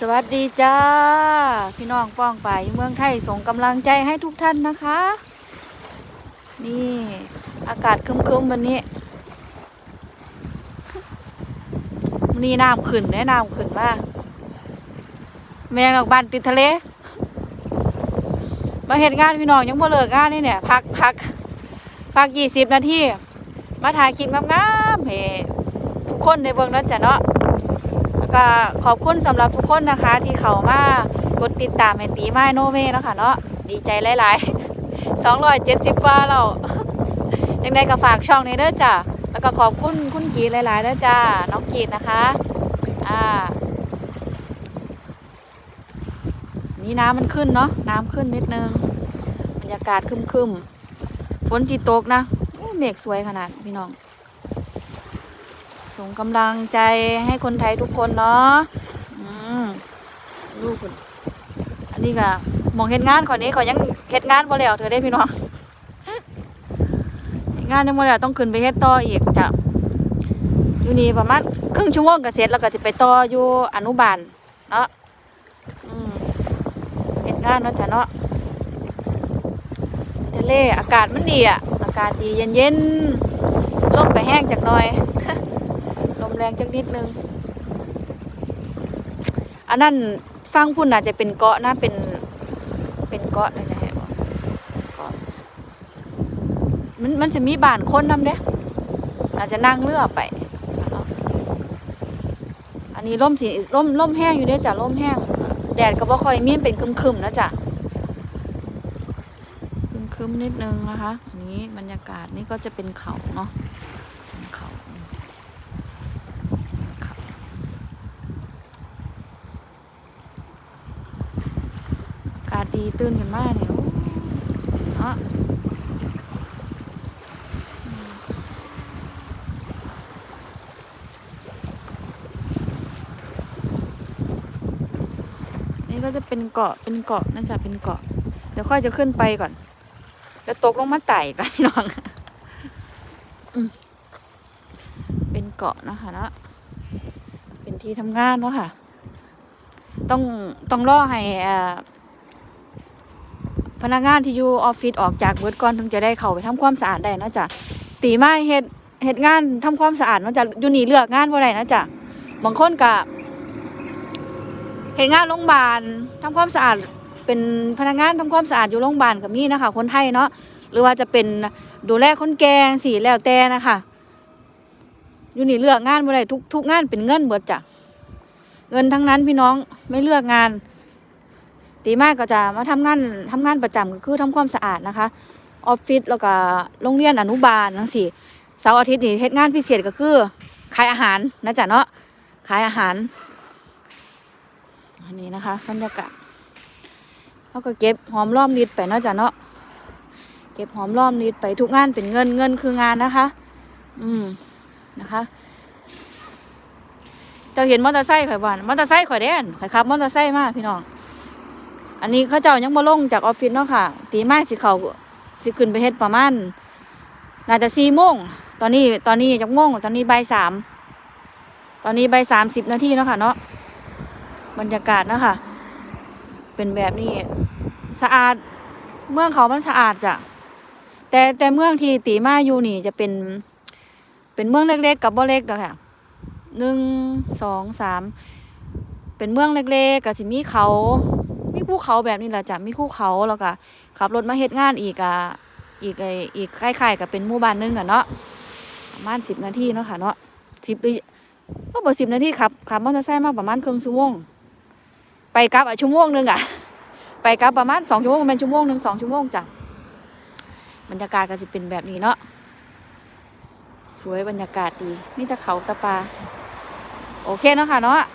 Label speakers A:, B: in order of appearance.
A: สวัสดีจ้า พี่น้องป้องไปเมืองไทยส่งกำลังใจให้ทุกท่านนะคะ นี่อากาศครึมๆวันนี้วันนี่น้ำขึ้นแนะน้ำขึ้นมากแมงดอกบานติดทะเล มาเห็นงานพี่น้องยังบ่เลิกงานนี่เนี่ยพักพักพักยี่สิบนาทีมาถ่ายคลิปงามๆให้ทุกคนในเบิ่งนั่นจ้ะเนาะ ก็ขอบคุณสำหรับทุกคนนะคะ ที่เขามากดติดตามแมตีไม้โนเวเนาะคะเนาะดีใจหลายๆสองร้อยเจ็ดสิบกว่าเรายังไงก็ฝากช่องนี้เด้อจ้ะแล้วก็ขอบคุณคุณกีหลายๆเด้อจ้าน้องกีนะคะอ่านี่น้ำมันขึ้นเนาะน้ำขึ้นนิดนึงบรรยากาศคึมๆฝนจีตกนะเมฆสวยขนาดพี่น้อง ส่งกำลังใจให้คนไทยทุกคนเนาะอืมลูกคุณอันนี้ก็มองเห็นงานขอนี้ขอยังเฮ็ดงานบ่แล้วเธอได้พี่น้องเฮ็ดงานยังบ่แล้วต้องขึ้นไปเฮ็ดต่ออีกจ้ะอยู่นี่ประมาณครึ่งชั่วโมงก็เสร็จแล้วก็สิไปต่ออยู่อนุบาลเนาะเฮ็ดงานเนาะจ้ะเนาะทะเลอากาศมันดีอะอากาศดีเย็นๆลมก็แห้งจักหน่อย มแรงจักนิดนึง อันนั้นฟังพุ่นน่าจจะเป็นเกาะนะเป็นเป็นเกาะเลยนะฮะมันมันจะมีบ้านคนนำเด้อาจจะนั่งเรือไป อันนี้ร่มสีร่มร่มแห้งอยู่เด้จ้ะร่มแห้ง แดดก็บ่ค่อยมีเป็นคึมๆนะจ๊ะคึมๆนิดนึงนะคะ อันนี้บรรยากาศนี่ก็จะเป็นเขาเนาะเป็นเขา อาศดีตื่นกันมากเนี่ยเนาะนี่ก็จะเป็นเกาะเป็นเกาะน่าจะเป็นเกาะ เดี๋ยวค่อยจะขึ้นไปก่อนเดี๋ยวตกลงมาไต่กันน้องเป็นเกาะนะคะเนาะเป็นที่ทำงานเนาะค่ะ ต้องต้องรอให้อ่า พนักงานที่อยู่ออฟฟิศออกจากเบิดก่อนถึงจะได้เข้าไปทำความสะอาดได้นะจ้ะตีไม้เฮ็ดเฮ็ดงานทำความสะอาดเนาะจ้ะอยู่นี่เลือกงานบ่ได้นะจ้ะบางคนก็เฮ็ดงานโรงพยาบาลทำความสะอาดเป็นพนักงานทำความสะอาดอยู่โรงพยาบาลก็มีนะคะ คนไทยเนาะหรือว่าจะเป็นดูแลคนแก่สิแล้วแต่นะคะอยู่นี่เลือกงานบ่ได้ทุกทุกงานเป็นเงินเบิดจ้ะเงินทั้งนั้นพี่น้องไม่เลือกงาน ตีมากก็จะมาทำงานทำงานประจำก็คือทำความสะอาดนะคะออฟฟิศแล้วก็โรงเรียนอนุบาลทั้งสี่เสาร์อาทิตย์นี่เฮ็ดงานพิเศษก็คือขายอาหารนะจ๊ะเนาะขายอาหารอันนี้นะคะบรรยากาศเขาก็เก็บหอมรอมริดไปนะจ๊ะเนาะเก็บหอมรอมริดไปทุกงานเป็นเงินเงินคืองานนะคะ อืมนะคะจ้าเห็นมอเตอร์ไซค์ข่อยบ้านมอเตอร์ไซค์ข่อยเด่นข่อยขับมอเตอร์ไซค์มาพี่น้อง อันนี้เขาเจ้ายังบ่ลงจากออฟฟิศเนาะค่ะ ตีไม้สิเขาสิขึ้นไปเฮ็ดประมาณน่าจะสี่โมงตอนนี้ตอนนี้จักโมงตอนนี้ใบสามตอนนี้ใบสามสิบนาทีเนาะค่ะเนาะบรรยากาศเนาะค่ะ เป็นแบบนี้สะอาดเมืองเขามันสะอาดจ้ะแต่แต่เมืองที่ตีมาอยู่นี่จะเป็น เป็นเมืองเล็กๆกับบ่เล็กเด้อค่ะหนึ่งสองสามเป็นเมืองเล็กๆก็สิมีเขา มีภูเขาแบบนี้แหละจ้ะมีภูเขาแล้วก็ขับรถมาเฮ็ดงานอีกอะอีกไออีกคล้ายๆกับเป็นหมู่บ้านหนึงอะเนาะประมาณสิบนาทีเนาะค่ะเนาะสิบหรือก็บ่สิบนาทีขับขับมอเตอร์ไซค์มาประมาณครึ่งชั่วโมงไปกลับอะชั่วโมงหนึงอะ ไปกลับประมาณสองชั่วโมงเป็นชั่วโมงหนึ่งสองชั่วโมงจ้ะบรรยากาศก็สิเป็นแบบนี้เนาะสวยบรรยากาศดีมีแต่เขาตะปาโอเคเนาะค่ะเนาะ